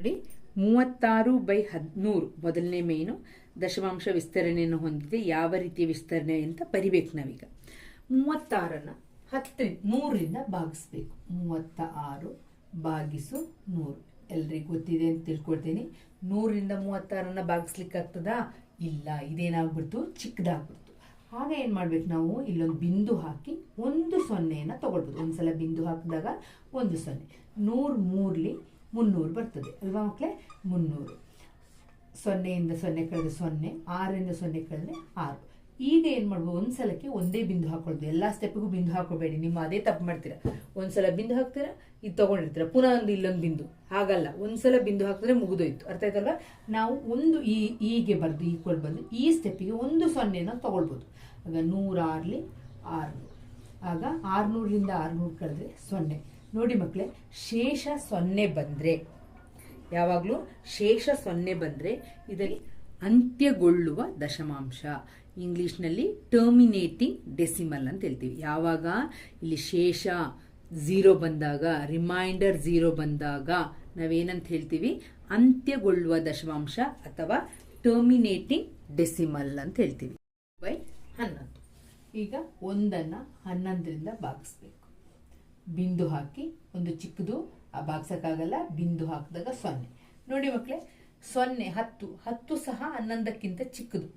ನೋಡಿ, ಮೂವತ್ತಾರು ಬೈ ಹದಿನೂರು ಮೊದಲನೇ ಮೇನು, ದಶಮಾಂಶ ವಿಸ್ತರಣೆಯನ್ನು ಹೊಂದಿದೆ, ಯಾವ ರೀತಿಯ ವಿಸ್ತರಣೆ ಅಂತ ಬರಿಬೇಕು ನಾವೀಗ. ಮೂವತ್ತಾರನ್ನು ಹತ್ತು ನೂರಿಂದ ಭಾಗಿಸ್ಬೇಕು. ಮೂವತ್ತ ಆರು ಭಾಗಿಸು ನೂರು. ಎಲ್ರಿಗೂ ಗೊತ್ತಿದೆ ಅಂತ ತಿಳ್ಕೊಳ್ತೀನಿ. ನೂರಿಂದ ಮೂವತ್ತಾರನ್ನು ಭಾಗಿಸ್ಲಿಕ್ಕಾಗ್ತದಾ? ಇಲ್ಲ, ಇದೇನಾಗ್ಬಿಡ್ತು? ಚಿಕ್ಕದಾಗ್ಬಿಡ್ತು. ಆಗ ಏನು ಮಾಡ್ಬೇಕು ನಾವು? ಇಲ್ಲೊಂದು ಬಿಂದು ಹಾಕಿ ಒಂದು ಸೊನ್ನೆಯನ್ನು ತಗೊಳ್ಬೋದು. ಒಂದ್ಸಲ ಬಿಂದು ಹಾಕಿದಾಗ ಒಂದು ಸೊನ್ನೆ. ನೂರು ಮೂರ್ಲಿ ಮುನ್ನೂರು ಬರ್ತದೆ, ಅಲ್ವಾ ಮಕ್ಕಳೇ ಮುನ್ನೂರು. ಸೊನ್ನೆಯಿಂದ ಸೊನ್ನೆ ಕಳೆದ್ರೆ ಸೊನ್ನೆ ಆರರಿಂದ ಸೊನ್ನೆ ಕಳೆದ್ರೆ ಆರು. ಈಗ ಏನು ಮಾಡ್ಬೋದು? ಒಂದು ಸಲಕ್ಕೆ ಒಂದೇ ಬಿಂದು ಹಾಕೊಳ್ಳೋದು ಎಲ್ಲ ಸ್ಟೆಪ್ಗೂ ಬಿಂದು ಹಾಕೋಬೇಡಿ. ನಿಮ್ಮ ಅದೇ ತಪ್ಪು ಮಾಡ್ತೀರಾ? ಒಂದ್ಸಲ ಬಿಂದು ಹಾಕ್ತೀರಾ? ಇದು ತಗೊಂಡಿರ್ತೀರ? ಪುನಃ ಒಂದು ಇಲ್ಲೊಂದು ಬಿಂದು. ಹಾಗಲ್ಲ. ಒಂದ್ಸಲ ಬಿಂದು ಹಾಕಿದ್ರೆ ಮುಗಿದೋಯ್ತು. ಅರ್ಥ ಆಯ್ತಲ್ವಾ? ನಾವು ಒಂದು ಈ ಹೀಗೆ ಬರ್ದು, ಈಕ್ವಲ್ ಬಂದು, ಈ ಸ್ಟೆಪ್ಪಿಗೆ ಒಂದು ಸೊನ್ನೆನ ತೊಗೊಳ್ಬೋದು. ಆಗ ನೂರಾರ್ಲಿ ಆರುನೂರು. ಆಗ ಆರುನೂರರಿಂದ ಆರುನೂರು ಕಳೆದ್ರೆ ಸೊನ್ನೆ. ನೋಡಿ ಮಕ್ಕಳೇ ಶೇಷ ಸೊನ್ನೆ ಬಂದರೆ. ಯಾವಾಗಲೂ ಶೇಷ ಸೊನ್ನೆ ಬಂದರೆ ಇದರಲ್ಲಿ ಅಂತ್ಯಗೊಳ್ಳುವ ದಶಮಾಂಶ. ಇಂಗ್ಲೀಷ್ನಲ್ಲಿ ಟರ್ಮಿನೇಟಿಂಗ್ ಡೆಸಿಮಲ್ ಅಂತ ಹೇಳ್ತೀವಿ. ಯಾವಾಗ? ಇಲ್ಲಿ ಶೇಷ ಝೀರೋ ಬಂದಾಗ ರಿಮೈಂಡರ್ ಝೀರೋ ಬಂದಾಗ ನಾವೇನಂತ ಹೇಳ್ತೀವಿ? ಅಂತ್ಯಗೊಳ್ಳುವ ದಶಮಾಂಶ ಅಥವಾ ಟರ್ಮಿನೇಟಿಂಗ್ ಡೆಸಿಮಲ್ ಅಂತ ಹೇಳ್ತೀವಿ. ಬೈ ಹನ್ನೊಂದು. ಈಗ ಒಂದನ್ನು ಹನ್ನೊಂದರಿಂದ ಭಾಗಿಸ್ಬೇಕು. ಬಿಂದು ಹಾಕಿ, ಒಂದು ಚಿಕ್ಕದು, ಆ ಭಾಗ್ಸಕ್ಕಾಗಲ್ಲ ಬಿಂದು ಹಾಕಿದಾಗ ಸೊನ್ನೆ. ನೋಡಿ ಮಕ್ಕಳೇ ಸೊನ್ನೆ, ಹತ್ತು ಹತ್ತು ಸಹ ಹನ್ನೊಂದಕ್ಕಿಂತ ಚಿಕ್ಕದು.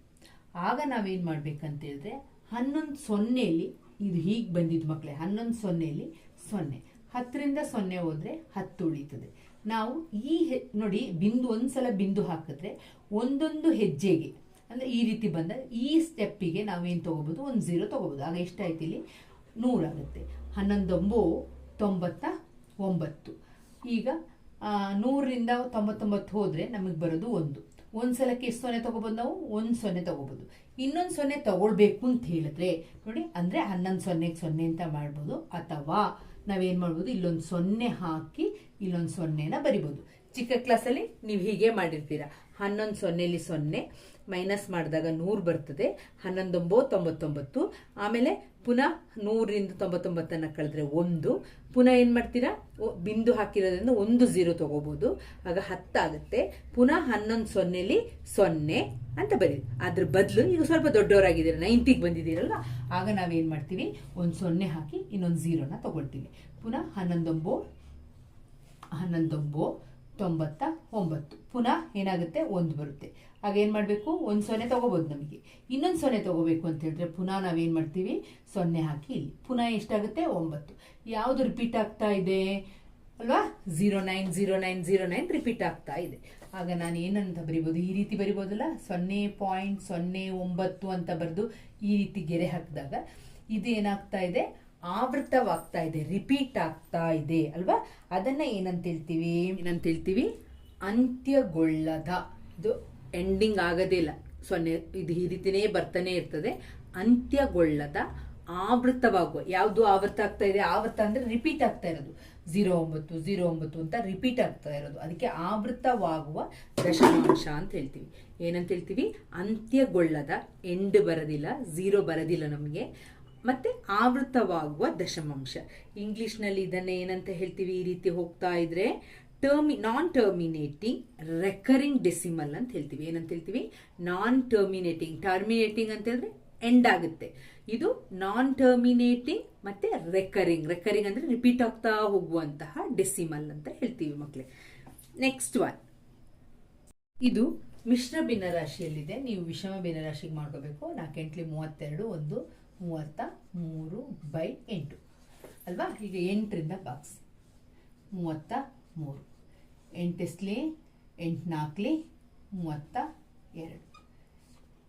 ಆಗ ನಾವೇನು ಮಾಡ್ಬೇಕಂತ ಹೇಳಿದ್ರೆ, ಹನ್ನೊಂದು ಸೊನ್ನೆಯಲ್ಲಿ, ಇದು ಹೀಗೆ ಬಂದಿದ್ದು ಮಕ್ಕಳೇ ಹನ್ನೊಂದು ಸೊನ್ನೆಯಲ್ಲಿ ಸೊನ್ನೆ. ಹತ್ತರಿಂದ ಸೊನ್ನೆ ಹೋದರೆ ಹತ್ತು ಉಳಿತದೆ. ನಾವು ಈ ಹೆ- ನೋಡಿ, ಬಿಂದು ಒಂದ್ಸಲ ಬಿಂದು ಹಾಕಿದ್ರೆ, ಒಂದೊಂದು ಹೆಜ್ಜೆಗೆ, ಅಂದರೆ ಈ ರೀತಿ ಬಂದ ಈ ಸ್ಟೆಪ್ಪಿಗೆ ನಾವೇನು ತೊಗೋಬೋದು? ಒಂದು ಝೀರೋ ತೊಗೋಬೋದು. ಆಗ ಎಷ್ಟಾಯ್ತು ಇಲ್ಲಿ? ನೂರಾಗುತ್ತೆ ಹನ್ನೊಂದೊಂಬು ತೊಂಬತ್ತ ಒಂಬತ್ತು. ಈಗ ನೂರರಿಂದ ತೊಂಬತ್ತೊಂಬತ್ತು ಹೋದರೆ ನಮಗೆ ಬರೋದು ಒಂದು. ಒಂದು ಸಲಕ್ಕೆ ಎಷ್ಟು ಸೊನ್ನೆ ತೊಗೊಬೋದು ನಾವು? ಒಂದು ಸೊನ್ನೆ ತೊಗೋಬೋದು. ಇನ್ನೊಂದು ಸೊನ್ನೆ ತೊಗೊಳ್ಬೇಕು ಅಂತ ಹೇಳಿದ್ರೆ, ನೋಡಿ, ಅಂದರೆ ಹನ್ನೊಂದು ಸೊನ್ನೆಗೆ ಸೊನ್ನೆ ಅಂತ ಮಾಡ್ಬೋದು. ಅಥವಾ ನಾವೇನು ಮಾಡ್ಬೋದು? ಇಲ್ಲೊಂದು ಸೊನ್ನೆ ಹಾಕಿ, ಇಲ್ಲೊಂದು ಸೊನ್ನೆನ ಬರಿಬೋದು. ಚಿಕ್ಕ ಕ್ಲಾಸಲ್ಲಿ ನೀವು ಹೀಗೆ ಮಾಡಿರ್ತೀರ. ಹನ್ನೊಂದು ಸೊನ್ನೆಲಿ ಸೊನ್ನೆ ಮೈನಸ್ ಮಾಡಿದಾಗ ನೂರು ಬರ್ತದೆ. ಹನ್ನೊಂದೊಂಬೋ ತೊಂಬತ್ತೊಂಬತ್ತು. ಆಮೇಲೆ ಪುನಃ ನೂರಿಂದ ತೊಂಬತ್ತೊಂಬತ್ತನ್ನು ಕಳೆದ್ರೆ ಒಂದು. ಪುನಃ ಏನು ಮಾಡ್ತೀರಾ? ಬಿಂದು ಹಾಕಿರೋದ್ರಿಂದ ಒಂದು ಝೀರೋ ತೊಗೋಬೋದು. ಆಗ ಹತ್ತಾಗುತ್ತೆ ಪುನಃ ಹನ್ನೊಂದು ಸೊನ್ನೆಲಿ ಸೊನ್ನೆ ಅಂತ ಬರೀರಿ. ಅದ್ರ ಬದಲು ಈಗ ಸ್ವಲ್ಪ ದೊಡ್ಡವರಾಗಿದ್ದೀರ? ನೈಂಟಿಗೆ ಬಂದಿದ್ದೀರಲ್ವ? ಆಗ ನಾವೇನು ಮಾಡ್ತೀವಿ? ಒಂದು ಸೊನ್ನೆ ಹಾಕಿ ಇನ್ನೊಂದು ಝೀರೋನ ತೊಗೊಳ್ತೀವಿ. ಪುನಃ ಹನ್ನೊಂದೊಂಬೋ ಹನ್ನೊಂದೊಂಬೋ ತೊಂಬತ್ತ ಒಂಬತ್ತು. ಪುನಃ ಏನಾಗುತ್ತೆ? ಒಂದು ಬರುತ್ತೆ. ಆಗ ಏನು ಮಾಡಬೇಕು? ಒಂದು ಸೊನ್ನೆ ತೊಗೋಬೋದು ನಮಗೆ. ಇನ್ನೊಂದು ಸೊನ್ನೆ ತಗೋಬೇಕು ಅಂತ ಹೇಳಿದ್ರೆ ಪುನಃ ನಾವೇನು ಮಾಡ್ತೀವಿ? ಸೊನ್ನೆ ಹಾಕಿ ಇಲ್ಲಿ. ಪುನಃ ಎಷ್ಟಾಗುತ್ತೆ? ಒಂಬತ್ತು. ಯಾವುದು ರಿಪೀಟ್ ಆಗ್ತಾ ಇದೆ? ಅಲ್ವಾ? Zero nine zero nine zero nine repeat ಆಗ್ತಾ ಇದೆ. ಆಗ ನಾನು ಏನಂತ ಬರಿಬೋದು? ಈ ರೀತಿ ಬರಿಬೋದಲ್ಲ? ಸೊನ್ನೆ ಪಾಯಿಂಟ್ ಸೊನ್ನೆ ಒಂಬತ್ತು ಅಂತ ಬರೆದು ಈ ರೀತಿ ಗೆರೆ ಹಾಕಿದಾಗ ಇದು ಏನಾಗ್ತಾ ಇದೆ? ಆವೃತವಾಗ್ತಾ ಇದೆ ರಿಪೀಟ್ ಆಗ್ತಾ ಇದೆ ಅಲ್ವಾ? ಅದನ್ನ ಏನಂತ ಹೇಳ್ತೀವಿ ಏನಂತ ಹೇಳ್ತೀವಿ ಅಂತ್ಯಗೊಳ್ಳದ. ಇದು ಎಂಡಿಂಗ್ ಆಗೋದೇ ಇಲ್ಲ. ಸೊನ್ನೆ ಇದು ಈ ರೀತಿನೇ ಬರ್ತಾನೆ ಇರ್ತದೆ. ಅಂತ್ಯಗೊಳ್ಳದ ಆವೃತವಾಗುವ. ಯಾವುದು ಆವೃತ ಆಗ್ತಾ ಇದೆ? ಆವೃತ ಅಂದ್ರೆ ರಿಪೀಟ್ ಆಗ್ತಾ ಇರೋದು. ಝೀರೋ ಒಂಬತ್ತು ಝೀರೋ ಒಂಬತ್ತು ಅಂತ ರಿಪೀಟ್ ಆಗ್ತಾ ಇರೋದು. ಅದಕ್ಕೆ ಆವೃತವಾಗುವ ದಶಮಾಂಶ ಅಂತ ಹೇಳ್ತೀವಿ. ಏನಂತ ಹೇಳ್ತೀವಿ ಅಂತ್ಯಗೊಳ್ಳದ ಎಂಡ್ ಬರೋದಿಲ್ಲ ಝೀರೋ ಬರೋದಿಲ್ಲ ನಮಗೆ. ಮತ್ತೆ ಆವೃತವಾಗುವ ದಶಮಾಂಶ. ಇಂಗ್ಲಿಷ್ನಲ್ಲಿ ಇದನ್ನ ಏನಂತ ಹೇಳ್ತೀವಿ? ಈ ರೀತಿ ಹೋಗ್ತಾ ಇದ್ರೆ ಟರ್ಮಿ ನಾನ್ ಟರ್ಮಿನೇಟಿಂಗ್ ರೆಕರಿಂಗ್ ಡೆಸಿಮಲ್ ಅಂತ ಹೇಳ್ತೀವಿ. ಏನಂತ ಹೇಳ್ತೀವಿ? ನಾನ್ ಟರ್ಮಿನೇಟಿಂಗ್ ಟರ್ಮಿನೇಟಿಂಗ್ ಅಂತ ಹೇಳಿದ್ರೆ ಎಂಡ್ ಆಗುತ್ತೆ. ಇದು ನಾನ್ ಟರ್ಮಿನೇಟಿಂಗ್ ಮತ್ತೆ ರೆಕರಿಂಗ್ ರೆಕರಿಂಗ್ ಅಂದ್ರೆ ರಿಪೀಟ್ ಆಗ್ತಾ ಹೋಗುವಂತಹ ಡೆಸಿಮಲ್ ಅಂತ ಹೇಳ್ತೀವಿ ಮಕ್ಕಳೇ ನೆಕ್ಸ್ಟ್ ಒನ್ ಇದು ಮಿಶ್ರ ಭಿನ್ನರಾಶಿಯಲ್ಲಿದೆ. ನೀವು ವಿಷಮ ಭಿನ್ನರಾಶಿಗೆ ಮಾಡ್ಕೋಬೇಕು. ನಾಲ್ಕೆಂಟ್ಲಿ ಮೂವತ್ತೆರಡು ಒಂದು ಮೂವತ್ತ ಮೂರು ಬೈ ಎಂಟು. ಅಲ್ವಾ? ಈಗ ಎಂಟರಿಂದ ಬಾಕ್ಸ್ ಮೂವತ್ತ ಮೂರು. ಎಂಟೆಸ್ಲಿ ಎಂಟು ನಾಲ್ಕಲಿ ಮೂವತ್ತ ಎರಡು.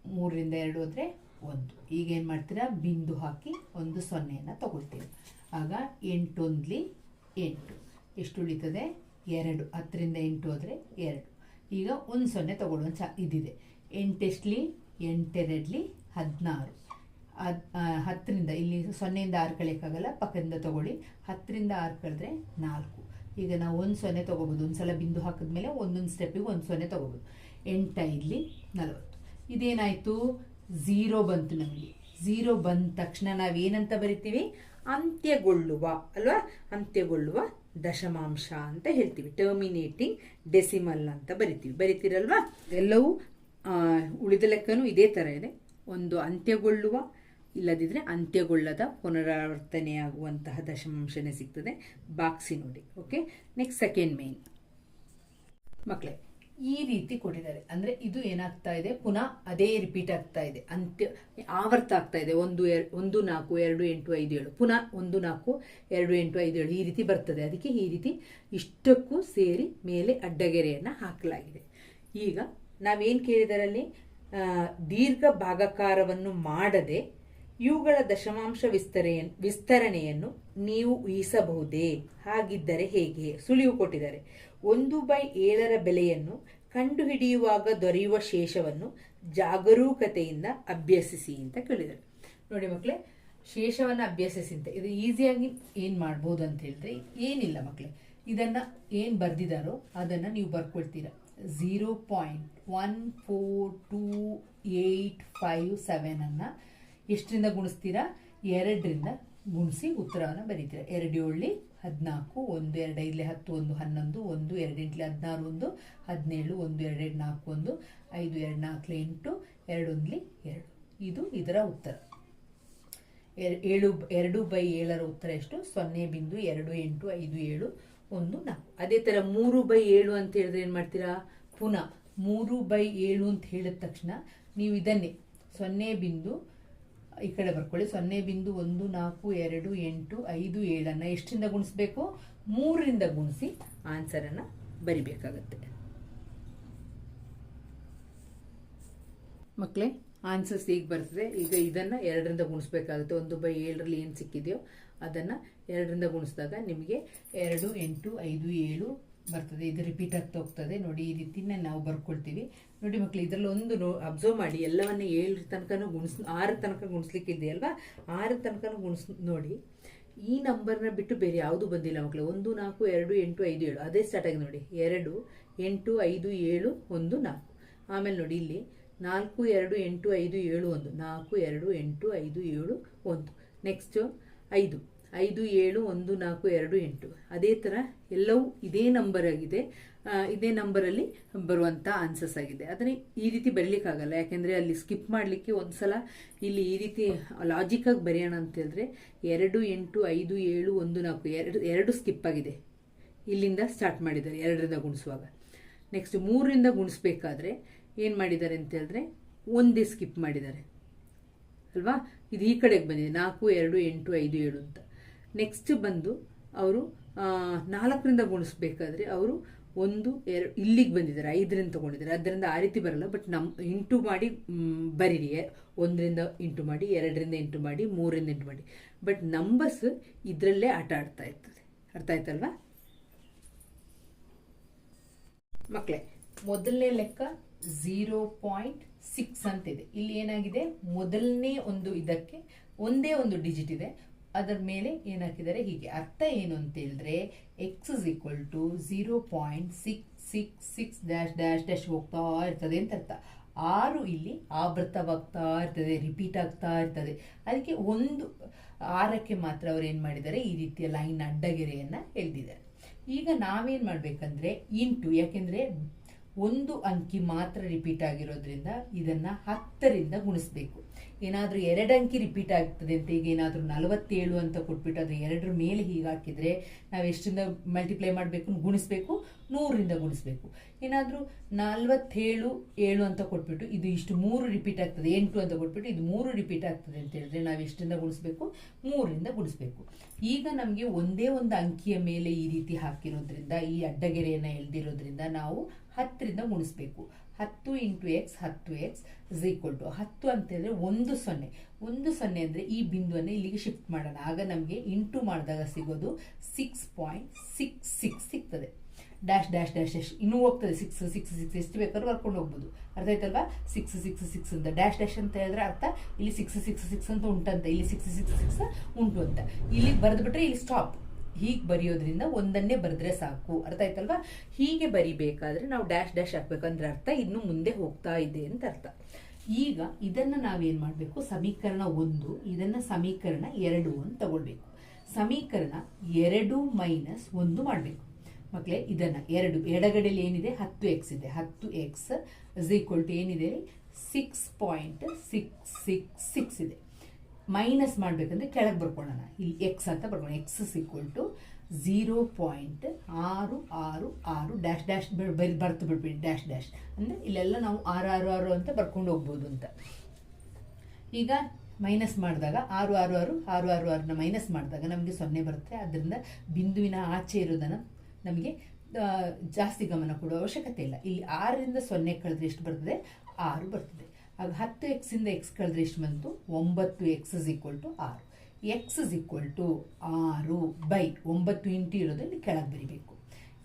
ಮೂರರಿಂದ ಎರಡು ಹೋದರೆ ಒಂದು. ಈಗ ಏನು ಮಾಡ್ತೀರಾ? ಬಿಂದು ಹಾಕಿ ಒಂದು ಸೊನ್ನೆಯನ್ನು ತಗೊಳ್ತೀವಿ. ಆಗ ಎಂಟೊಂದ್ಲಿ ಎಂಟು. ಎಷ್ಟು ಉಳಿತದೆ? ಎರಡು. ಹತ್ತರಿಂದ ಎಂಟು ಹೋದರೆ ಎರಡು. ಈಗ ಒಂದು ಸೊನ್ನೆ ತಗೊಳ್ಳುವಂಥ ಇದಿದೆ. ಎಂಟೆಸ್ಟ್ಲಿ, ಎಂಟೆರಡ್ಲಿ ಹದಿನಾರು. ಹತ್ತರಿಂದ, ಇಲ್ಲಿ ಸೊನ್ನೆಯಿಂದ ಆರು ಕಳೆಯೋಕ್ಕಾಗಲ್ಲ, ಪಕ್ಕದಿಂದ ತಗೊಳ್ಳಿ. ಹತ್ತರಿಂದ ಆರು ಕಳೆದ್ರೆ ನಾಲ್ಕು. ಈಗ ನಾವು ಒಂದು ಸೊನ್ನೆ ತೊಗೋಬೋದು. ಒಂದು ಸಲ ಬಿಂದು ಹಾಕಿದ್ಮೇಲೆ ಒಂದೊಂದು ಸ್ಟೆಪ್ಪಿಗೆ ಒಂದು ಸೊನ್ನೆ ತೊಗೋಬೋದು. ಎಂಟೈದ್ಲಿ ನಲವತ್ತು. ಇದೇನಾಯಿತು? ಝೀರೋ ಬಂತು ನಮಗೆ. ಝೀರೋ ಬಂದ ತಕ್ಷಣ ನಾವೇನಂತ ಬರಿತೀವಿ? ಅಂತ್ಯಗೊಳ್ಳುವ, ಅಲ್ವಾ? ಅಂತ್ಯಗೊಳ್ಳುವ ದಶಮಾಂಶ ಅಂತ ಹೇಳ್ತೀವಿ. ಟರ್ಮಿನೇಟಿಂಗ್ ಡೆಸಿಮಲ್ ಅಂತ ಬರಿತೀವಿ. ಬರಿತೀರಲ್ವಾ? ಎಲ್ಲವೂ ಉಳಿದ ಲೆಕ್ಕನೂ ಇದೇ ಥರ ಇದೆ. ಒಂದು ಅಂತ್ಯಗೊಳ್ಳುವ ಇಲ್ಲದಿದ್ರೆ ಅಂತ್ಯಗೊಳ್ಳದ ಪುನರಾವರ್ತನೆಯಾಗುವಂತಹ ದಶಮಾಂಶನೇ ಸಿಗ್ತದೆ. ಬಾಕ್ಸಿ ನೋಡಿ, ಓಕೆ? ನೆಕ್ಸ್ಟ್ ಸೆಕೆಂಡ್ ಮೇನ್ ಮಕ್ಕಳೇ ಈ ರೀತಿ ಕೊಟ್ಟಿದ್ದಾರೆ. ಅಂದರೆ ಇದು ಏನಾಗ್ತಾ ಇದೆ? ಪುನಃ ಅದೇ ರಿಪೀಟ್ ಆಗ್ತಾ ಇದೆ. ಅಂತ್ಯ, ಆವರ್ತ ಆಗ್ತಾ ಇದೆ. ಒಂದು, ಎರ್- ಒಂದು, ನಾಲ್ಕು, ಎರಡು, ಎಂಟು, ಐದು, ಏಳು. ಪುನಃ ಒಂದು, ನಾಲ್ಕು, ಎರಡು, ಎಂಟು, ಐದು, ಏಳು ಈ ರೀತಿ ಬರ್ತದೆ. ಅದಕ್ಕೆ ಈ ರೀತಿ ಇಷ್ಟಕ್ಕೂ ಸೇರಿ ಮೇಲೆ ಅಡ್ಡಗೆರೆಯನ್ನು ಹಾಕಲಾಗಿದೆ. ಈಗ ನಾವೇನು ಕೇಳಿದರಲ್ಲಿ ದೀರ್ಘ ಭಾಗಕಾರವನ್ನು ಮಾಡದೆ ಇವುಗಳ ದಶಮಾಂಶ ವಿಸ್ತರೆಯ ವಿಸ್ತರಣೆಯನ್ನು ನೀವು ಊಹಿಸಬಹುದೇ? ಹಾಗಿದ್ದರೆ ಹೇಗೆ? ಸುಳಿವು ಕೊಟ್ಟಿದ್ದಾರೆ. ಒಂದು ಬೈ ಏಳರ ಬೆಲೆಯನ್ನು ಕಂಡುಹಿಡಿಯುವಾಗ ದೊರೆಯುವ ಶೇಷವನ್ನು ಜಾಗರೂಕತೆಯಿಂದ ಅಭ್ಯಸಿಸಿ ಅಂತ ಕೇಳಿದರು ನೋಡಿ ಮಕ್ಕಳೇ, ಶೇಷವನ್ನು ಅಭ್ಯಸಿಸಿ ಅಂತ. ಇದು ಈಸಿಯಾಗಿ ಏನು ಮಾಡ್ಬೋದು ಅಂತ ಹೇಳಿದ್ರೆ ಏನಿಲ್ಲ ಮಕ್ಕಳೇ. ಇದನ್ನ ಏನು ಬರ್ದಿದಾರೋ ಅದನ್ನ ನೀವು ಬರ್ಕೊಳ್ತೀರಾ. Zero point one four two eight five ಸೆವೆನನ್ನು ಎಷ್ಟರಿಂದ ಗುಣಿಸ್ತೀರಾ? ಎರಡರಿಂದ ಗುಣಿಸಿ ಉತ್ತರವನ್ನು ಬರೀತೀರಾ. ಎರಡು ಏಳಲಿ ಹದಿನಾಲ್ಕು, ಒಂದು, ಎರಡು, ಐದಲೆ ಹತ್ತು, ಒಂದು, ಹನ್ನೊಂದು, ಒಂದು, ಎರಡು, ಎಂಟ್ಲಿ ಹದಿನಾರು, ಒಂದು, ಹದಿನೇಳು, ಒಂದು, ಎರಡು ನಾಲ್ಕು, ಒಂದು, ಐದು, ಎರಡು ನಾಲ್ಕು ಎಂಟು ಎರಡೊಂದ್ಲಿ ಎರಡು. ಇದು ಇದರ ಉತ್ತರ. ಏಳು, ಎರಡು ಬೈ ಏಳರ ಉತ್ತರ ಎಷ್ಟು? ಸೊನ್ನೆ ಬಿಂದು ಎರಡು ಎಂಟು, ಐದು ಏಳು, ಒಂದು, ನಾಲ್ಕು. ಅದೇ ಥರ ಮೂರು ಬೈ ಏಳು ಅಂತ ಹೇಳಿದ್ರೆ ಏನು ಮಾಡ್ತೀರಾ? ಪುನಃ ಮೂರು ಬೈ ಏಳು ಅಂತ ಹೇಳಿದ ತಕ್ಷಣ ನೀವು ಇದನ್ನೇ ಸೊನ್ನೆ ಬಿಂದು ಈ ಕಡೆ ಬರ್ಕೊಳ್ಳಿ. ಸೊನ್ನೆ ಬಿಂದು ಒಂದು, ನಾಲ್ಕು, ಎರಡು, ಎಂಟು, ಐದು, ಏಳನ್ನು ಎಷ್ಟರಿಂದ ಗುಣಿಸ್ಬೇಕು? ಮೂರರಿಂದ ಗುಣಿಸಿ ಆನ್ಸರನ್ನು ಬರಿಬೇಕಾಗತ್ತೆ. ಮಕ್ಕಳೇ ಆನ್ಸರ್ಸ್ ಈಗ ಬರ್ತದೆ. ಈಗ ಇದನ್ನು ಎರಡರಿಂದ ಗುಣಿಸ್ಬೇಕಾಗುತ್ತೆ. ಒಂದು ಬೈ ಏಳರಲ್ಲಿ ಏನು ಸಿಕ್ಕಿದೆಯೋ ಅದನ್ನು ಎರಡರಿಂದ ಗುಣಿಸಿದಾಗ ನಿಮಗೆ ಎರಡು, ಎಂಟು, ಐದು, ಏಳು ಬರ್ತದೆ, ಇದು ರಿಪೀಟ್ ಆಗ್ತಾ ಹೋಗ್ತದೆ. ನೋಡಿ, ಈ ರೀತಿನೇ ನಾವು ಬರ್ಕೊಳ್ತೀವಿ. ನೋಡಿ ಮಕ್ಕಳು ಇದರಲ್ಲಿ ಒಂದು ನೋ ಅಬ್ಸರ್ವ್ ಮಾಡಿ, ಎಲ್ಲವನ್ನ ಏಳರ ತನಕನೂ ಗುಣಿಸ್, ಆರು ತನಕ ಗುಣಿಸ್ಲಿಕ್ಕಿದೆಯಲ್ವಾ ಆರು ತನಕನೂ ಗುಣಿಸ್, ನೋಡಿ, ಈ ನಂಬರ್ನ ಬಿಟ್ಟು ಬೇರೆ ಯಾವುದು ಬಂದಿಲ್ಲ ಮಕ್ಕಳು ಒಂದು, ನಾಲ್ಕು, ಎರಡು, ಎಂಟು, ಐದು, ಏಳು. ಅದೇ ಸ್ಟಾರ್ಟ್ ಆಗಿ ನೋಡಿ. ಎರಡು, ಎಂಟು, ಐದು, ಏಳು, ಒಂದು, ನಾಲ್ಕು. ಆಮೇಲೆ ನೋಡಿ ಇಲ್ಲಿ, ನಾಲ್ಕು, ಎರಡು, ಎಂಟು, ಐದು, ಏಳು, ಒಂದು. ನಾಲ್ಕು, ಎರಡು, ಎಂಟು, ಐದು, ಏಳು, ಒಂದು. ನೆಕ್ಸ್ಟು ಐದು. ಐದು, ಏಳು, ಒಂದು, ನಾಲ್ಕು, ಎರಡು, ಎಂಟು. ಅದೇ ಥರ ಎಲ್ಲವೂ ಇದೇ ನಂಬರ್ ಆಗಿದೆ. ಇದೇ ನಂಬರಲ್ಲಿ ಬರುವಂಥ ಆನ್ಸರ್ಸ್ ಆಗಿದೆ. ಆದರೆ ಈ ರೀತಿ ಬರಲಿಕ್ಕಾಗಲ್ಲ. ಯಾಕೆಂದರೆ ಅಲ್ಲಿ ಸ್ಕಿಪ್ ಮಾಡಲಿಕ್ಕೆ ಒಂದು ಸಲ ಇಲ್ಲಿ ಈ ರೀತಿ ಲಾಜಿಕಾಗಿ ಬರೆಯೋಣ ಅಂತ ಹೇಳಿದ್ರೆ ಎರಡು, ಎಂಟು, ಐದು, ಏಳು, ಒಂದು, ನಾಲ್ಕು, ಎರಡು ಎರಡು ಸ್ಕಿಪ್ ಆಗಿದೆ. ಇಲ್ಲಿಂದ ಸ್ಟಾರ್ಟ್ ಮಾಡಿದ್ದಾರೆ ಎರಡರಿಂದ ಗುಣಿಸುವಾಗ. ನೆಕ್ಸ್ಟ್ ಮೂರರಿಂದ ಗುಣಿಸ್ಬೇಕಾದ್ರೆ ಏನು ಮಾಡಿದ್ದಾರೆ ಅಂತ ಹೇಳಿದ್ರೆ ಒಂದೇ ಸ್ಕಿಪ್ ಮಾಡಿದ್ದಾರೆ. ಅಲ್ವಾ? ಇದು ಈ ಕಡೆಗೆ ಬಂದಿದೆ. ನಾಲ್ಕು, ಎರಡು, ಎಂಟು, ಐದು, ಏಳು ಅಂತ. ನೆಕ್ಸ್ಟ್ ಬಂದು ಅವರು ನಾಲ್ಕರಿಂದ ಗುಣಿಸ್ಬೇಕಾದ್ರೆ ಅವರು ಒಂದು, ಎರಡು, ಇಲ್ಲಿಗೆ ಬಂದಿದ್ದಾರೆ, ಐದರಿಂದ ತೊಗೊಂಡಿದ್ದಾರೆ. ಅದರಿಂದ ಆ ರೀತಿ ಬರಲ್ಲ ಬಟ್ ನಮ್ಮ ಇಂಟು ಮಾಡಿ ಬರೀರಿ. ಒಂದರಿಂದ ಇಂಟು ಮಾಡಿ, ಎರಡರಿಂದ ಇಂಟು ಮಾಡಿ, ಮೂರರಿಂದ ಇಂಟು ಮಾಡಿ. ಬಟ್ ನಂಬರ್ಸ್ ಇದರಲ್ಲೇ ಆಟ ಆಡ್ತಾ ಇರ್ತದೆ. ಅರ್ಥ ಆಯ್ತಲ್ವಾ? ಮಕ್ಕಳೇ ಮೊದಲನೇ ಲೆಕ್ಕ ಝೀರೋ ಪಾಯಿಂಟ್ ಸಿಕ್ಸ್ ಅಂತಿದೆ. ಇಲ್ಲಿ ಏನಾಗಿದೆ? ಮೊದಲನೇ ಒಂದು ಇದಕ್ಕೆ ಒಂದೇ ಒಂದು ಡಿಜಿಟ್ ಇದೆ. ಅದರ ಮೇಲೆ ಏನಾಕಿದ್ದಾರೆ ಹೀಗೆ. ಅರ್ಥ ಏನು ಅಂತ ಹೇಳಿದ್ರೆ x is equal to zero point six six six dash dash dash ಹೋಗ್ತಾ ಇರ್ತದೆ ಅಂತ ಅರ್ಥ. ಆರು ಇಲ್ಲಿ ಆವೃತವಾಗ್ತಾ ಇರ್ತದೆ ರಿಪೀಟ್ ಆಗ್ತಾ ಇರ್ತದೆ. ಅದಕ್ಕೆ ಒಂದು, ಆರಕ್ಕೆ ಮಾತ್ರ ಅವ್ರು ಏನು ಮಾಡಿದ್ದಾರೆ? ಈ ರೀತಿಯ ಲೈನ್ ಅಡ್ಡಗೆರೆಯನ್ನು ಎಳೆದಿದ್ದಾರೆ. ಈಗ ನಾವೇನು ಮಾಡಬೇಕಂದ್ರೆ ಇಂಟು ಯಾಕೆಂದ್ರೆ ಒಂದು ಅಂಕಿ ಮಾತ್ರ ರಿಪೀಟ್ ಆಗಿರೋದ್ರಿಂದ ಇದನ್ನ ಹತ್ತರಿಂದ ಗುಣಿಸ್ಬೇಕು. ಏನಾದ್ರೂ ಎರಡು ಅಂಕಿ ರಿಪೀಟ್ ಆಗ್ತದೆ ಅಂತ ಈಗ ಏನಾದ್ರೂ ನಲವತ್ತೇಳು ಅಂತ ಕೊಟ್ಬಿಟ್ಟು ಅದು ಎರಡರ ಮೇಲೆ ಹೀಗೆ ಹಾಕಿದ್ರೆ ನಾವು ಎಷ್ಟರಿಂದ ಮಲ್ಟಿಪ್ಲೈ ಮಾಡಬೇಕು ಗುಣಿಸ್ಬೇಕು? ನೂರರಿಂದ ಗುಣಿಸ್ಬೇಕು. ಏನಾದ್ರೂ ನಲ್ವತ್ತೇಳು, ಏಳು ಅಂತ ಕೊಟ್ಬಿಟ್ಟು ಇದು ಇಷ್ಟು ಮೂರು ರಿಪೀಟ್ ಆಗ್ತದೆ, ಎಂಟು ಅಂತ ಕೊಟ್ಬಿಟ್ಟು ಇದು ಮೂರು ರಿಪೀಟ್ ಆಗ್ತದೆ ಅಂತ ಹೇಳಿದ್ರೆ ನಾವು ಎಷ್ಟರಿಂದ ಗುಣಿಸ್ಬೇಕು? ಮೂರರಿಂದ ಗುಣಿಸ್ಬೇಕು. ಈಗ ನಮಗೆ ಒಂದೇ ಒಂದು ಅಂಕಿಯ ಮೇಲೆ ಈ ರೀತಿ ಹಾಕಿರೋದ್ರಿಂದ, ಈ ಅಡ್ಡಗೆರೆಯನ್ನು ಎಳೆದಿರೋದ್ರಿಂದ ನಾವು ಹತ್ತರಿಂದ ಗುಣಿಸ್ಬೇಕು. ಹತ್ತು ಇಂಟು ಎಕ್ಸ್, ಹತ್ತು ಎಕ್ಸ್ ಇಸ್ ಈಕ್ವಲ್ ಟು ಹತ್ತು ಅಂತ ಹೇಳಿದ್ರೆ ಒಂದು ಸೊನ್ನೆ. ಒಂದು ಸೊನ್ನೆ ಅಂದರೆ ಈ ಬಿಂದುವನ್ನು ಇಲ್ಲಿಗೆ ಶಿಫ್ಟ್ ಮಾಡೋಣ. ಆಗ ನಮಗೆ ಇಂಟು ಮಾಡಿದಾಗ ಸಿಗೋದು ಸಿಕ್ಸ್ ಪಾಯಿಂಟ್ ಸಿಕ್ಸ್ ಸಿಕ್ಸ್ ಸಿಗ್ತದೆ. ಡ್ಯಾಶ್ ಡ್ಯಾಶ್ ಡ್ಯಾಶ್ ಡ್ಯಾಶ್ ಇನ್ನೂ ಹೋಗ್ತದೆ. ಸಿಕ್ಸ್ ಸಿಕ್ಸ್ ಸಿಕ್ಸ್ ಎಷ್ಟು ಬೇಕಾದ್ರೂ ಬರ್ಕೊಂಡು ಹೋಗ್ಬೋದು. ಅರ್ಥ ಆಯ್ತಲ್ವಾ? ಸಿಕ್ಸ್ ಸಿಕ್ಸ್ ಸಿಕ್ಸ್ ಅಂತ. ಡ್ಯಾಶ್ ಡ್ಯಾಶ್ ಅಂತ ಹೇಳಿದ್ರೆ ಅರ್ಥ. ಇಲ್ಲಿ ಸಿಕ್ಸ್ ಸಿಕ್ಸ್ ಸಿಕ್ಸ್ ಅಂತ ಉಂಟಂತ. ಇಲ್ಲಿ ಸಿಕ್ಸ್ ಸಿಕ್ಸ್ ಸಿಕ್ಸ್ ಉಂಟು ಅಂತ. ಇಲ್ಲಿ ಬರೆದ್ಬಿಟ್ರೆ ಇಲ್ಲಿ ಸ್ಟಾಪ್ ಹೀಗೆ ಬರೆಯೋದ್ರಿಂದ ಒಂದನ್ನೇ ಬರೆದ್ರೆ ಸಾಕು. ಅರ್ಥ ಆಯ್ತಲ್ವಾ? ಹೀಗೆ ಬರಿಬೇಕಾದ್ರೆ ನಾವು ಡ್ಯಾಶ್ ಡ್ಯಾಶ್ ಹಾಕ್ಬೇಕಂದ್ರೆ ಅರ್ಥ, ಇನ್ನು ಮುಂದೆ ಹೋಗ್ತಾ ಇದೆ ಅಂತ ಅರ್ಥ. ಈಗ ಇದನ್ನ ನಾವೇನ್ ಮಾಡಬೇಕು? ಸಮೀಕರಣ ಒಂದು, ಇದನ್ನ ಸಮೀಕರಣ ಎರಡು ಅಂತ ತಗೊಳ್ಬೇಕು. ಸಮೀಕರಣ ಎರಡು ಮೈನಸ್ ಒಂದು ಮಾಡಬೇಕು. ಮಕ್ಕಳೇ ಇದನ್ನ ಎರಡು ಎಡಗಡೆಯಲ್ಲಿ ಏನಿದೆ? ಹತ್ತು ಎಕ್ಸ್ ಇದೆ. ಹತ್ತು ಎಕ್ಸ್ ಇಸ್ ಈಕ್ವಲ್ ಟು ಏನಿದೆ? Six point six six six ಇದೆ. ಮೈನಸ್ ಮಾಡಬೇಕಂದ್ರೆ ಕೆಳಗೆ ಬರ್ಕೊಳ್ಳೋಣ. ಇಲ್ಲಿ ಎಕ್ಸ್ ಅಂತ ಬರ್ಕೊಳ್ಳೋಣ. X equal to zero point ಆರು ಆರು ಆರು ಡ್ಯಾಶ್ ಡ್ಯಾಶ್ ಬರಿ ಬರ್ತು ಬಿಡ್ಬೇಡಿ. ಡ್ಯಾಶ್ ಡ್ಯಾಶ್ ಅಂದರೆ ಇಲ್ಲೆಲ್ಲ ನಾವು ಆರು ಆರು ಆರು ಅಂತ ಬರ್ಕೊಂಡು ಹೋಗ್ಬೋದು ಅಂತ. ಈಗ ಮೈನಸ್ ಮಾಡಿದಾಗ ಆರು ಆರು ಆರು ಆರು ಆರು ಆರನ್ನ ಮೈನಸ್ ಮಾಡಿದಾಗ ನಮಗೆ ಸೊನ್ನೆ ಬರುತ್ತೆ. ಅದರಿಂದ ಬಿಂದುವಿನ ಆಚೆ ಇರೋದನ್ನು ನಮಗೆ ಜಾಸ್ತಿ ಗಮನ ಕೊಡುವ ಅವಶ್ಯಕತೆ ಇಲ್ಲ. ಇಲ್ಲಿ ಆರರಿಂದ ಸೊನ್ನೆ ಕಳೆದ್ರೆ ಎಷ್ಟು ಬರ್ತದೆ? ಆರು ಬರ್ತದೆ. ಆಗ ಹತ್ತು ಎಕ್ಸಿಂದ ಎಕ್ಸ್ ಕಳೆದ್ರೆ ಎಷ್ಟು ಬಂತು? ಒಂಬತ್ತು ಎಕ್ಸ್ ಇಸ್ ಈಕ್ವಲ್ ಟು ಆರು. ಎಕ್ಸ್ ಇಸ್ ಈಕ್ವಲ್ ಟು ಆರು ಬೈ ಒಂಬತ್ತು ಇಂಟು ಇರೋದು ಇಲ್ಲಿ ಕೆಳಗೆ ಬರಿಬೇಕು.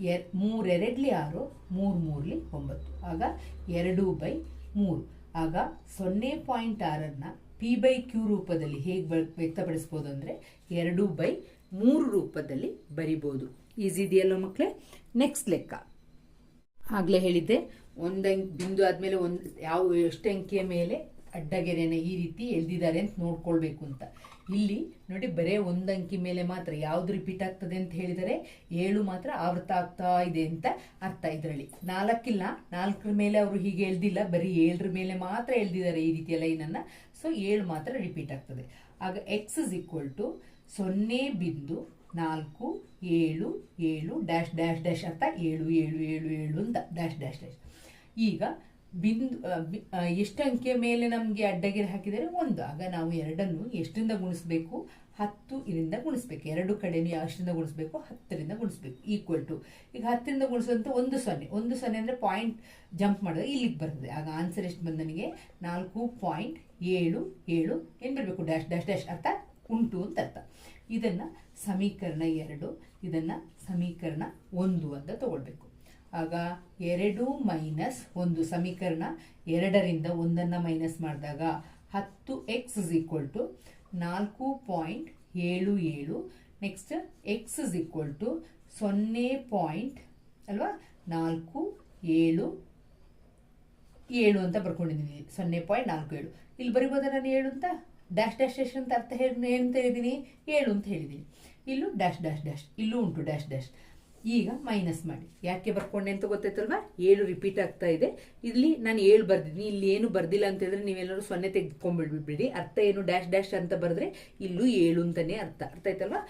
ಎರ್ ಮೂರೆರಡ್ಲಿ ಆರು, ಮೂರು ಮೂರಲಿ ಒಂಬತ್ತು. ಆಗ ಎರಡು ಬೈ ಮೂರು. ಆಗ ಸೊನ್ನೆ ಪಾಯಿಂಟ್ ಆರನ್ನು ಪಿ ಬೈ ಕ್ಯೂ ರೂಪದಲ್ಲಿ ಹೇಗೆ ವ್ಯಕ್ತಪಡಿಸ್ಬೋದು ಅಂದರೆ ಎರಡು ಬೈ ಮೂರು ರೂಪದಲ್ಲಿ ಬರಿಬೋದು. ಈಸಿ ಇದೆಯಲ್ಲ ಮಕ್ಕಳೇ? ನೆಕ್ಸ್ಟ್ ಲೆಕ್ಕ. ಆಗಲೇ ಹೇಳಿದ್ದೆ, ಒಂದು ಅಂಕಿ ಬಿಂದು ಆದಮೇಲೆ ಒಂದು ಯಾವ, ಎಷ್ಟು ಅಂಕಿಯ ಮೇಲೆ ಅಡ್ಡಗೆರೆನ ಈ ರೀತಿ ಎಳ್ದಿದ್ದಾರೆ ಅಂತ ನೋಡ್ಕೊಳ್ಬೇಕು ಅಂತ. ಇಲ್ಲಿ ನೋಡಿ, ಬರೇ ಒಂದು ಅಂಕಿ ಮೇಲೆ ಮಾತ್ರ ಯಾವ್ದು ರಿಪೀಟ್ ಆಗ್ತದೆ ಅಂತ ಹೇಳಿದರೆ ಏಳು ಮಾತ್ರ ಆವೃತ ಆಗ್ತಾ ಇದೆ ಅಂತ ಅರ್ಥ ಇದರಲ್ಲಿ. ನಾಲ್ಕಿಲ್ಲ, ನಾಲ್ಕರ ಮೇಲೆ ಅವರು ಹೀಗೆ ಎಳ್ದಿಲ್ಲ, ಬರೀ ಏಳರ ಮೇಲೆ ಮಾತ್ರ ಎಳ್ದಿದ್ದಾರೆ ಈ ರೀತಿಯ ಲೈನನ್ನು ಸೊ ಏಳು ಮಾತ್ರ ರಿಪೀಟ್ ಆಗ್ತದೆ. ಆಗ ಎಕ್ಸ್ ಇಸ್ ಈಕ್ವಲ್ ಟು ಸೊನ್ನೆ ಬಿಂದು ನಾಲ್ಕು, ಏಳು ಏಳು, ಡ್ಯಾಶ್ ಡ್ಯಾಶ್ ಡ್ಯಾಶ್ ಅಂತ ಏಳು ಏಳು ಏಳು ಏಳು ಅಂತ ಡ್ಯಾಶ್ ಡ್ಯಾಶ್ ಡ್ಯಾಶ್. ಈಗ ಬಿಂದು ಎಷ್ಟು ಅಂಕಿಯ ಮೇಲೆ ನಮಗೆ ಅಡ್ಡಗೆರೆ ಹಾಕಿದರೆ ಒಂದು. ಆಗ ನಾವು ಎರಡನ್ನು ಎಷ್ಟರಿಂದ ಗುಣಿಸ್ಬೇಕು? ಹತ್ತು ಇದರಿಂದ ಗುಣಿಸ್ಬೇಕು. ಎರಡು ಕಡೆನೂ ಎಷ್ಟರಿಂದ ಗುಣಿಸ್ಬೇಕು, ಹತ್ತರಿಂದ ಗುಣಿಸ್ಬೇಕು. ಈಕ್ವಲ್ ಟು ಈಗ ಹತ್ತರಿಂದ ಗುಣಿಸೋದಂತ ಒಂದು ಸೊನ್ನೆ. ಒಂದು ಸೊನ್ನೆ ಅಂದರೆ ಪಾಯಿಂಟ್ ಜಂಪ್ ಮಾಡಿದ್ರೆ ಇಲ್ಲಿಗೆ ಬರ್ತದೆ. ಆಗ ಆನ್ಸರ್ ಎಷ್ಟು ಬಂದು ನನಗೆ ನಾಲ್ಕು ಪಾಯಿಂಟ್ ಏಳು ಏಳು ಏನು ಬರಬೇಕು ಡ್ಯಾಶ್ ಡ್ಯಾಶ್ ಡ್ಯಾಶ್ ಅರ್ಥ ಉಂಟು ಅಂತ ಅರ್ಥ. ಇದನ್ನ ಸಮೀಕರಣ ಎರಡು, ಇದನ್ನ ಸಮೀಕರಣ ಒಂದು ಅಂತ ತಗೊಳ್ಬೇಕು. ಆಗ ಎರಡು ಮೈನಸ್ ಒಂದು ಸಮೀಕರಣ ಎರಡರಿಂದ ಒಂದನ್ನು ಮೈನಸ್ ಮಾಡಿದಾಗ ಹತ್ತು ಎಕ್ಸ್ ಇಸ್ ಈಕ್ವಲ್ ಟು ನಾಲ್ಕು ಪಾಯಿಂಟ್ ಏಳು ಏಳು next x is equal to ಸೊನ್ನೆ ಪಾಯಿಂಟ್ ಅಲ್ವಾ? ನಾಲ್ಕು ಏಳು ಏಳು ಅಂತ ಬರ್ಕೊಂಡಿದ್ದೀನಿ ಸೊನ್ನೆ ಪಾಯಿಂಟ್ ನಾಲ್ಕು ಏಳು. ಇಲ್ಲಿ ಬರಿಬೋದ ನಾನು ಏಳು ಅಂತ? ಡ್ಯಾಶ್ ಡ್ಯಾಶ್ ಡ್ಯಾಶ್ ಅಂತ ಅರ್ಥ ಹೇಳಿ ಏನಂತ ಹೇಳಿದ್ದೀನಿ ಏಳು ಅಂತ ಹೇಳಿದ್ದೀನಿ ಇಲ್ಲೂ ಡ್ಯಾಶ್ ಡ್ಯಾಶ್ ಡ್ಯಾಶ್ ಇಲ್ಲೂ ಉಂಟು ಡ್ಯಾಶ್ ಡ್ಯಾಶ್ ಈಗ ಮೈನಸ್ ಮಾಡಿ. ಯಾಕೆ ಬರ್ಕೊಂಡೆ ಅಂತ ಗೊತ್ತಾಯ್ತಲ್ವಾ? ಏಳು ರಿಪೀಟ್ ಆಗ್ತಾ ಇದೆ. ಇಲ್ಲಿ ನಾನು ಏಳು ಬರ್ದಿದ್ದೀನಿ, ಇಲ್ಲಿ ಏನು ಬರ್ದಿಲ್ಲ ಅಂತ ಹೇಳಿದ್ರೆ ನೀವೆಲ್ಲರೂ ಸೊನ್ನೆ ತೆಗೆದುಕೊಂಡ್ಬಿಡ್ಬಿಡಿ ಅರ್ಥ ಏನು ಡ್ಯಾಶ್ ಡ್ಯಾಶ್ ಅಂತ ಬರೆದ್ರೆ ಇಲ್ಲೂ ಏಳು ಅಂತಲೇ ಅರ್ಥ. ಅರ್ಥ ಆಯ್ತಲ್ವಾ?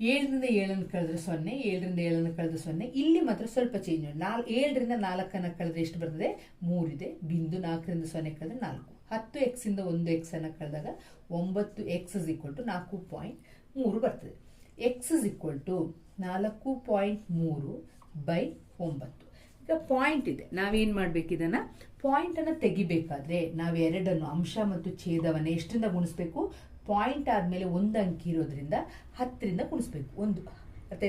ಏಳರಿಂದ ಏಳನ್ನು ಕಳೆದ್ರೆ ಸೊನ್ನೆ, ಏಳರಿಂದ ಏಳನ್ನು ಕಳೆದ್ರೆ ಸೊನ್ನೆ. ಇಲ್ಲಿ ಮಾತ್ರ ಸ್ವಲ್ಪ ಚೇಂಜ್ ಮಾಡಿ ನಾಲ್ ಏಳರಿಂದ ನಾಲ್ಕನ್ನು ಕಳೆದ್ರೆ ಎಷ್ಟು ಬರ್ತದೆ? ಮೂರಿದೆ. ಬಿಂದು ನಾಲ್ಕರಿಂದ ಸೊನ್ನೆ ಕಳೆದ್ರೆ ನಾಲ್ಕು. ಹತ್ತು ಎಕ್ಸಿಂದ ಒಂದು ಎಕ್ಸ್ ಅನ್ನು ಕಳೆದಾಗ ಒಂಬತ್ತು ಎಕ್ಸ್ ಇಸ್ ಈಕ್ವಲ್ ಟು ನಾಲ್ಕು ಪಾಯಿಂಟ್ ಮೂರು ಬರ್ತದೆ. ಎಕ್ಸ್ ಇಸ್ ಈಕ್ವಲ್ ಟು ನಾಲ್ಕು ಪಾಯಿಂಟ್ ಮೂರು ಬೈ ಒಂಬತ್ತು. ಈಗ ಪಾಯಿಂಟ್ ಇದೆ. ನಾವೇನು ಮಾಡಬೇಕು ಇದನ್ನ? ಪಾಯಿಂಟ್ ಅನ್ನು ತೆಗಿಬೇಕಾದ್ರೆ ನಾವು ಎರಡನ್ನು ಅಂಶ ಮತ್ತು ಛೇದವನ್ನು ಎಷ್ಟರಿಂದ ಗುಣಿಸ್ಬೇಕು? ಪಾಯಿಂಟ್ ಆದಮೇಲೆ ಒಂದು ಅಂಕಿ ಇರೋದ್ರಿಂದ ಹತ್ತರಿಂದ ಗುಣಿಸ್ಬೇಕು. ಒಂದು. ಅರ್ಥ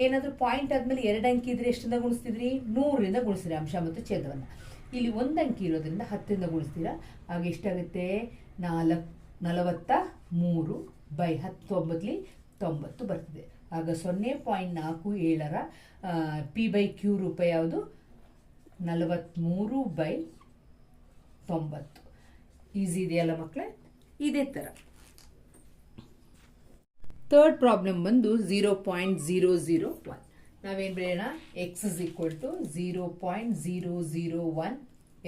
ಏನಾದರೂ ಪಾಯಿಂಟ್ ಆದಮೇಲೆ ಎರಡು ಅಂಕಿ ಇದ್ರೆ ಎಷ್ಟರಿಂದ ಗುಣಿಸ್ತಿದ್ರಿ? ನೂರರಿಂದ ಗುಣಿಸ್ತೀರಿ ಅಂಶ ಮತ್ತು ಛೇದವನ್ನು. ಇಲ್ಲಿ ಒಂದು ಅಂಕಿ ಇರೋದ್ರಿಂದ ಹತ್ತರಿಂದ ಗುಣಿಸ್ತೀರಾ? ಆಗ ಎಷ್ಟಾಗುತ್ತೆ? ನಾಲ್ಕು, ನಲವತ್ತ ಮೂರು ಬೈ ಹತ್ತೊಂಬತ್ತಲಿ ತೊಂಬತ್ತು ಬರ್ತದೆ. ಆಗ ಸೊನ್ನೆ ಪಾಯಿಂಟ್ ನಾಲ್ಕು ಏಳರ ಪಿ ಬೈ ಕ್ಯೂ ರೂಪ ಯಾವುದು? ನಲವತ್ತ್ಮೂರು ಬೈ ತೊಂಬತ್ತು. ಈಸಿ ಇದೆಯಲ್ಲ ಮಕ್ಕಳೇ ಇದೇ ಥರ. ಥರ್ಡ್ ಪ್ರಾಬ್ಲಮ್ ಬಂದು zero point zero zero one. ನಾವೇನು ಬರೆಯೋಣ? X is equal to zero point zero zero one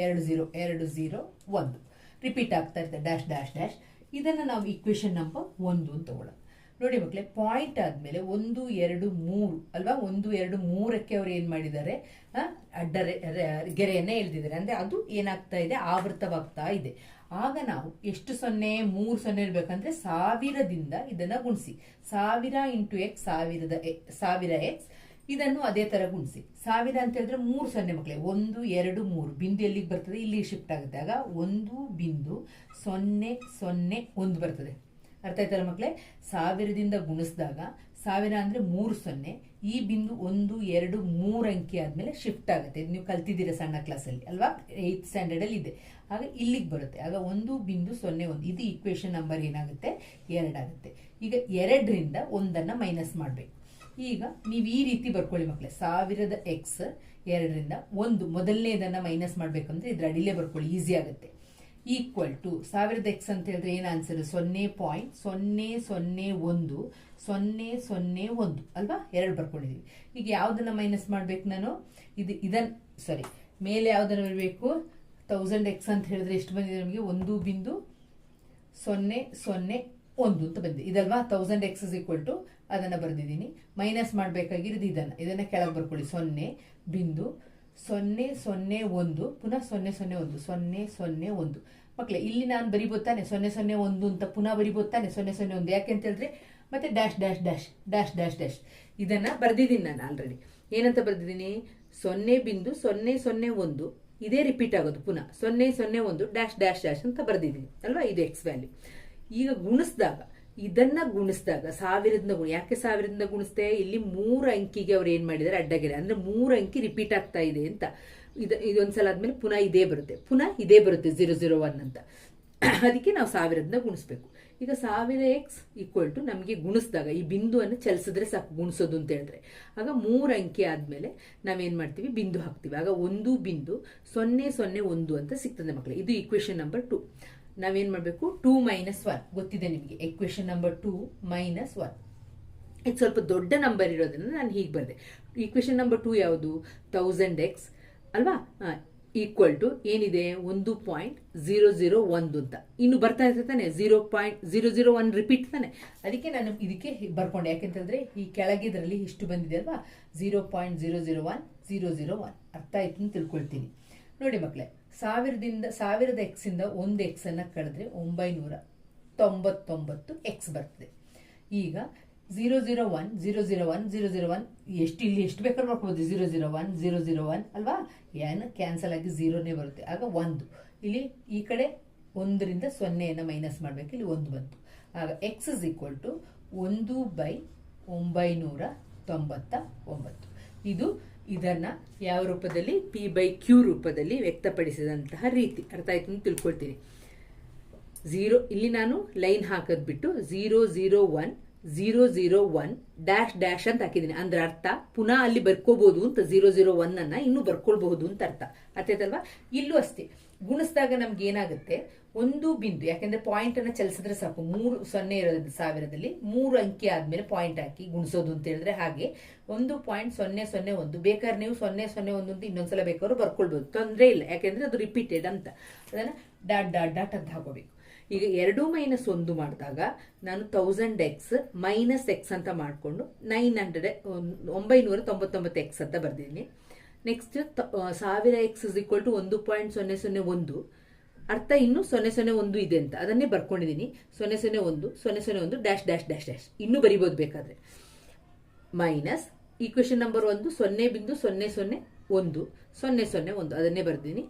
ಎರಡು ಝೀರೋ ಎರಡು ಝೀರೋ ಒಂದು. ರಿಪೀಟ್ ಆಗ್ತಾ ಇರ್ತದೆ ಡ್ಯಾಶ್ ಡ್ಯಾಶ್ ಡ್ಯಾಶ್ ಇದನ್ನು ನಾವು ಇಕ್ವೇಷನ್ ನಂಬರ್ ಒಂದು ಅಂತ ತಗೊಳ್ಳೋಣ. ನೋಡಿ ಮಕ್ಕಳೇ ಪಾಯಿಂಟ್ ಆದಮೇಲೆ ಒಂದು, ಎರಡು, ಮೂರು, ಅಲ್ವಾ? ಒಂದು, ಎರಡು, ಮೂರಕ್ಕೆ ಅವ್ರು ಏನು ಮಾಡಿದ್ದಾರೆ? ಅಡ್ಡರೆ ಗೆರೆಯನ್ನೇ ಎಳೆದಿದ್ದಾರೆ. ಅಂದರೆ ಅದು ಏನಾಗ್ತಾ ಇದೆ? ಆವೃತವಾಗ್ತಾ ಇದೆ. ಆಗ ನಾವು ಎಷ್ಟು ಸೊನ್ನೆ, ಮೂರು ಸೊನ್ನೆ ಇರಬೇಕಂದ್ರೆ ಸಾವಿರದಿಂದ ಇದನ್ನು ಗುಣಿಸಿ. ಸಾವಿರ ಇಂಟು ಎಕ್ಸ್ ಸಾವಿರದ ಸಾವಿರ ಎಕ್ಸ್ ಇದನ್ನು ಅದೇ ತರ ಗುಣಿಸಿ. ಸಾವಿರ ಅಂತ ಹೇಳಿದ್ರೆ ಮೂರು ಸೊನ್ನೆ ಮಕ್ಕಳೇ ಒಂದು, ಎರಡು, ಮೂರು. ಬಿಂದು ಎಲ್ಲಿಗೆ ಬರ್ತದೆ? ಇಲ್ಲಿ ಶಿಫ್ಟ್ ಆಗಿದ್ದಾಗ ಆಗ ಒಂದು ಬಿಂದು ಸೊನ್ನೆ ಸೊನ್ನೆ, ಒಂದು ಬರ್ತದೆ. ಅರ್ಥ ಆಯ್ತಲ್ಲ ಮಕ್ಕಳೇ ಸಾವಿರದಿಂದ ಗುಣಿಸಿದಾಗ ಸಾವಿರ ಅಂದ್ರೆ ಮೂರು ಸೊನ್ನೆ, ಈ ಬಿಂದು ಒಂದು, ಎರಡು, ಮೂರು ಅಂಕಿ ಆದ್ಮೇಲೆ ಶಿಫ್ಟ್ ಆಗುತ್ತೆ. ಇದು ನೀವು ಕಲ್ತಿದ್ದೀರಾ ಸಣ್ಣ ಕ್ಲಾಸಲ್ಲಿ ಅಲ್ವಾ? ಏಯ್ತ್ ಸ್ಟ್ಯಾಂಡರ್ಡ್ ಅಲ್ಲಿ ಇದೆ. ಆಗ ಇಲ್ಲಿಗೆ ಬರುತ್ತೆ. ಆಗ ಒಂದು ಬಿಂದು ಸೊನ್ನೆ, ಒಂದು. ಇದು ಈಕ್ವೇಶನ್ ನಂಬರ್ ಏನಾಗುತ್ತೆ? ಎರಡಾಗುತ್ತೆ ಈಗ ಎರಡರಿಂದ ಒಂದನ್ನು ಮೈನಸ್ ಮಾಡಬೇಕು. ಈಗ ನೀವು ಈ ರೀತಿ ಬರ್ಕೊಳ್ಳಿ ಮಕ್ಕಳೇ ಸಾವಿರದ ಎಕ್ಸ್ ಎರಡರಿಂದ ಒಂದು. ಮೊದಲನೇದನ್ನ ಮೈನಸ್ ಮಾಡ್ಬೇಕಂದ್ರೆ ಇದ್ರ ಅಡಿಲೇ ಬರ್ಕೊಳ್ಳಿ. ಈಸಿ ಆಗುತ್ತೆ. ಈಕ್ವಲ್ ಟು ಸಾವಿರದ ಎಕ್ಸ್ ಅಂತ ಹೇಳಿದ್ರೆ ಏನು ಆನ್ಸರ್? ಸೊನ್ನೆ ಪಾಯಿಂಟ್ ಸೊನ್ನೆ ಸೊನ್ನೆ ಒಂದು, ಸೊನ್ನೆ ಸೊನ್ನೆ ಒಂದು. ಅಲ್ವಾ? ಎರಡು ಬರ್ಕೊಂಡಿದೀವಿ. ಈಗ ಯಾವುದನ್ನು ಮೈನಸ್ ಮಾಡ್ಬೇಕು ನಾನು? ಇದು ಇದನ್ ಸಾರಿ. ಮೇಲೆ ಯಾವ್ದನ್ನ ಬರಬೇಕು? ತೌಸಂಡ್ ಎಕ್ಸ್ ಅಂತ ಹೇಳಿದ್ರೆ ಎಷ್ಟು ಬಂದಿದೆ ನಮಗೆ? ಒಂದು ಬಿಂದು ಸೊನ್ನೆ ಸೊನ್ನೆ ಒಂದು ಅಂತ ಬಂದಿದೆ. ಇದಲ್ವಾ? Thousand x is equal to ಅದನ್ನ ಬರೆದಿದ್ದೀನಿ. ಮೈನಸ್ ಮಾಡಬೇಕಾಗಿರೋದು ಇದನ್ನು. ಇದನ್ನು ಕೆಳಗೆ ಬರ್ಕೊಳ್ಳಿ. ಸೊನ್ನೆ ಬಿಂದು ಸೊನ್ನೆ ಸೊನ್ನೆ ಒಂದು. ಪುನಃ ಸೊನ್ನೆ ಸೊನ್ನೆ ಒಂದು. ಸೊನ್ನೆ ಸೊನ್ನೆ ಒಂದು. ಮಕ್ಕಳೇ ಇಲ್ಲಿ ನಾನು ಬರಿಬೋತಾನೆ ಸೊನ್ನೆ ಸೊನ್ನೆ ಒಂದು ಅಂತ ಪುನಃ ಬರಿಬೋತಾನೆ ಸೊನ್ನೆ ಸೊನ್ನೆ ಒಂದು. ಯಾಕೆ ಅಂತ ಹೇಳಿದ್ರೆ ಮತ್ತೆ dash dash dash dash dash dash. ಇದನ್ನು ಬರೆದಿದ್ದೀನಿ ನಾನು ಆಲ್ರೆಡಿ ಏನಂತ ಬರೆದಿದ್ದೀನಿ? ಸೊನ್ನೆ ಬಿಂದು ಸೊನ್ನೆ ಸೊನ್ನೆ ಒಂದು. ಇದೇ ರಿಪೀಟ್ ಆಗೋದು ಪುನಃ. ಸೊನ್ನೆ ಸೊನ್ನೆ ಒಂದು, ಡ್ಯಾಶ್ ಡ್ಯಾಶ್ ಡ್ಯಾಶ್ ಅಂತ ಬರೆದಿದ್ದೀನಿ. ಅಲ್ವಾ? ಇದು ಎಕ್ಸ್ ವ್ಯಾಲ್ಯೂ ಈಗ ಗುಣಿಸಿದಾಗ ಇದನ್ನ ಗುಣಿಸಿದಾಗ, ಸಾವಿರದಿಂದ ಗುಣ, ಯಾಕೆ ಸಾವಿರದಿಂದ ಗುಣಿಸ್ತೆ ಇಲ್ಲಿ ಮೂರು ಅಂಕಿಗೆ ಅವ್ರು ಏನ್ ಮಾಡಿದ್ದಾರೆ ಅಡ್ಡಗೆರೆ. ಅಂದ್ರೆ ಮೂರು ಅಂಕಿ ರಿಪೀಟ್ ಆಗ್ತಾ ಇದೆ ಅಂತ. ಇದು ಇದೊಂದ್ಸಲ ಆದ್ಮೇಲೆ ಪುನಃ ಇದೇ ಬರುತ್ತೆ. ಪುನಃ ಇದೇ ಬರುತ್ತೆ ಜೀರೋ ಜೀರೋ ಒನ್ ಅಂತ. ಅದಕ್ಕೆ ನಾವು ಸಾವಿರದಿಂದ ಗುಣಿಸ್ಬೇಕು. ಈಗ ಸಾವಿರ ಎಕ್ಸ್ ಈಕ್ವಲ್ ಟು ನಮಗೆ ಗುಣಿಸಿದಾಗ, ಈ ಬಿಂದುವನ್ನು ಚಲಿಸಿದ್ರೆ ಸಾಕು, ಗುಣಿಸೋದು ಅಂತ ಹೇಳಿದ್ರೆ. ಆಗ ಮೂರು ಅಂಕಿ ಆದ್ಮೇಲೆ ನಾವೇನು ಮಾಡ್ತೀವಿ? ಬಿಂದು ಹಾಕ್ತೀವಿ. ಆಗ ಒಂದು ಬಿಂದು ಸೊನ್ನೆ ಸೊನ್ನೆ, ಒಂದು ಅಂತ ಸಿಗ್ತದೆ ಮಕ್ಕಳೇ. ಇದು ಈಕ್ವೇಶನ್ ನಂಬರ್ ಟು ನಾವೇನ್ ಮಾಡಬೇಕು? Two minus one. ಗೊತ್ತಿದೆ ನಿಮಗೆ? Equation number two minus one. ಇದು ಸ್ವಲ್ಪ ದೊಡ್ಡ ನಂಬರ್ ಇರೋದ್ರಿಂದ ನಾನು ಹೀಗೆ ಬರೆದೆ ಈಕ್ವೇಶನ್ ನಂಬರ್ ಟೂ ಯಾವುದು? ತೌಸಂಡ್ ಎಕ್ಸ್ ಅಲ್ವಾ? ಈಕ್ವಲ್ ಟು ಏನಿದೆ? ಒಂದು ಪಾಯಿಂಟ್ ಜೀರೋ ಜೀರೋ ಒಂದು ಅಂತ. ಇನ್ನು ಬರ್ತಾ ಇರ್ತದೆ ತಾನೆ? Zero point zero zero one repeat ತಾನೆ? ಅದಕ್ಕೆ ನಾನು ಇದಕ್ಕೆ ಬರ್ಕೊಂಡೆ. ಯಾಕೆಂತಂದ್ರೆ ಈ ಕೆಳಗಿದ್ರಲ್ಲಿ ಇಷ್ಟು ಬಂದಿದೆ ಅಲ್ವಾ? Zero point zero zero one zero zero one ಅರ್ಥ ಆಯ್ತು ತಿಳ್ಕೊಳ್ತೀನಿ. ನೋಡಿ ಮಕ್ಕಳೇ ಸಾವಿರದಿಂದ, ಸಾವಿರದ ಎಕ್ಸಿಂದ ಒಂದು ಎಕ್ಸ್ ಅನ್ನ ಕಳೆದ್ರೆ ಒಂಬೈನೂರ ತೊಂಬತ್ತೊಂಬತ್ತು ಎಕ್ಸ್ ಬರ್ತದೆ. ಈಗ zero zero one zero zero one, zero zero one, ಎಷ್ಟು ಇಲ್ಲಿ ಎಷ್ಟು ಬೇಕಾದ್ರೂ ಮಾಡ್ಕೋಬೋದು. Zero zero one zero zero one, ಅಲ್ವಾ? ಏನು ಕ್ಯಾನ್ಸಲ್ ಆಗಿ ಝೀರೋನೇ ಬರುತ್ತೆ. ಆಗ ಒಂದು. ಇಲ್ಲಿ ಈ ಕಡೆ ಒಂದರಿಂದ ಸೊನ್ನೆಯನ್ನು ಮೈನಸ್ ಮಾಡಬೇಕು. ಇಲ್ಲಿ ಒಂದು ಬಂತು. ಆಗ ಎಕ್ಸ್ ಇಸ್ ಈಕ್ವಲ್ ಟು ಒಂದು ಬೈ ಒಂಬೈನೂರ ತೊಂಬತ್ತ ಒಂಬತ್ತು. ಇದು ಇದನ್ನ ಯಾವ ರೂಪದಲ್ಲಿ? ಪಿ ಬೈ ಕ್ಯೂ ರೂಪದಲ್ಲಿ ವ್ಯಕ್ತಪಡಿಸಿದಂತಹ ರೀತಿ. ಅರ್ಥ ಆಯ್ತು ಅಂತ ತಿಳ್ಕೊಳ್ತೀನಿ. ಝೀರೋ ಇಲ್ಲಿ ನಾನು ಲೈನ್ ಹಾಕೋದ್ ಬಿಟ್ಟು zero zero one zero zero one dash dash ಅಂತ ಹಾಕಿದ್ದೀನಿ. ಅಂದ್ರೆ ಅರ್ಥ, ಪುನಃ ಅಲ್ಲಿ ಬರ್ಕೋಬಹುದು ಅಂತ ಝೀರೋ ಝೀರೋ ಒನ್ ಅನ್ನ ಇನ್ನೂ ಬರ್ಕೊಳ್ಬಹುದು ಅಂತ ಅರ್ಥ. ಅರ್ಥಾಯ್ತಲ್ವಾ ಇಲ್ಲೂ ಅಷ್ಟೇ. ಗುಣಿಸಿದಾಗ ನಮ್ಗೆ ಏನಾಗುತ್ತೆ? ಒಂದು ಬಿಂದು, ಯಾಕೆಂದ್ರೆ ಪಾಯಿಂಟ್ ಅನ್ನ ಚಲಿಸಿದ್ರೆ ಸಾಕು. ಮೂರು, ಸೊನ್ನೆ ಇರೋದು ಸಾವಿರದಲ್ಲಿ ಮೂರು ಅಂಕಿ ಆದ್ಮೇಲೆ ಪಾಯಿಂಟ್ ಹಾಕಿ ಗುಣಿಸೋದು ಅಂತ ಹೇಳಿದ್ರೆ ಹಾಗೆ. ಒಂದು ಪಾಯಿಂಟ್ ಸೊನ್ನೆ ಸೊನ್ನೆ ಒಂದು. ಬೇಕಾದ್ರೆ ನೀವು ಸೊನ್ನೆ ಸೊನ್ನೆ ಒಂದು ಅಂತ ಇನ್ನೊಂದ್ಸಲ ಬೇಕಾದ್ರೂ ಬರ್ಕೊಳ್ಬಹುದು ತೊಂದರೆ ಇಲ್ಲ. ಯಾಕೆಂದ್ರೆ ಅದು ರಿಪೀಟೆಡ್ ಅಂತ. ಅದನ್ನ ಡಾಟ್ ಡಾಟ್ ಡಾಟ್ ಅಂತ ಹಾಕೋಬೇಕು. ಈಗ ಎರಡು ಮೈನಸ್ ಒಂದು ಮಾಡಿದಾಗ ನಾನು ತೌಸಂಡ್ ಎಕ್ಸ್ ಮೈನಸ್ ಎಕ್ಸ್ ಅಂತ ಮಾಡಿಕೊಂಡು ನೈನ್ ಹಂಡ್ರೆಡ್ ಒಂಬೈನೂರ ತೊಂಬತ್ತೊಂಬತ್ತು ಎಕ್ಸ್ ಅಂತ ಬರ್ದಿದ್ದೀನಿ. ನೆಕ್ಸ್ಟ್ ಸಾವಿರ ಎಕ್ಸ್ ಇಸ್ ಈಕ್ವಲ್ ಟು ಒಂದು ಪಾಯಿಂಟ್ ಸೊನ್ನೆ ಸೊನ್ನೆ ಒಂದು. ಅರ್ಥ ಇನ್ನು ಸೊನ್ನೆ ಸೊನ್ನೆ ಒಂದು ಇದೆ ಅಂತ. ಅದನ್ನೇ ಬರ್ಕೊಂಡಿದ್ದೀನಿ ಸೊನ್ನೆ ಸೊನ್ನೆ ಒಂದು, ಸೊನ್ನೆ ಸೊನ್ನೆ ಒಂದು, ಡ್ಯಾಶ್ ಡ್ಯಾಶ್ ಡ್ಯಾಶ್ ಡ್ಯಾಶ್. ಇನ್ನೂ ಬರಿಬೋದು ಬೇಕಾದ್ರೆ. ಮೈನಸ್ ಈಕ್ವೇಶನ್ ನಂಬರ್ ಒಂದು, ಸೊನ್ನೆ ಬಿಂದು ಸೊನ್ನೆ ಸೊನ್ನೆ ಒಂದು, ಸೊನ್ನೆ ಸೊನ್ನೆ ಒಂದು. ಅದನ್ನೇ ಬರ್ತೀನಿ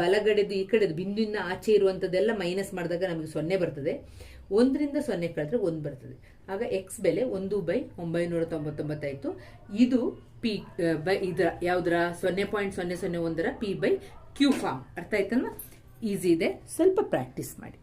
ಬಲಗಡೆದು, ಈ ಕಡೆದು, ಬಿಂದುವಿನ ಆಚೆ ಇರುವಂಥದ್ದೆಲ್ಲ ಮೈನಸ್ ಮಾಡಿದಾಗ ನಮಗೆ ಸೊನ್ನೆ ಬರ್ತದೆ. ಒಂದರಿಂದ ಸೊನ್ನೆ ಕಳೆದ್ರೆ ಒಂದು ಬರ್ತದೆ. ಆಗ ಎಕ್ಸ್ ಬೆಲೆ ಒಂದು ಬೈ ಒಂಬೈನೂರ ತೊಂಬತ್ತೊಂಬತ್ತಾಯಿತು ಇದು ಪಿ ಬೈ, ಇದರ, ಯಾವುದರ? ಸೊನ್ನೆ ಪಾಯಿಂಟ್ ಸೊನ್ನೆ ಸೊನ್ನೆ ಒಂದರ ಪಿ ಬೈ ಕ್ಯೂ ಫಾರ್ಮ್ ಅರ್ಥ ಆಯ್ತಲ್ವಾ? ಈಸಿ ಇದೆ. ಸ್ವಲ್ಪ ಪ್ರಾಕ್ಟೀಸ್ ಮಾಡಿ.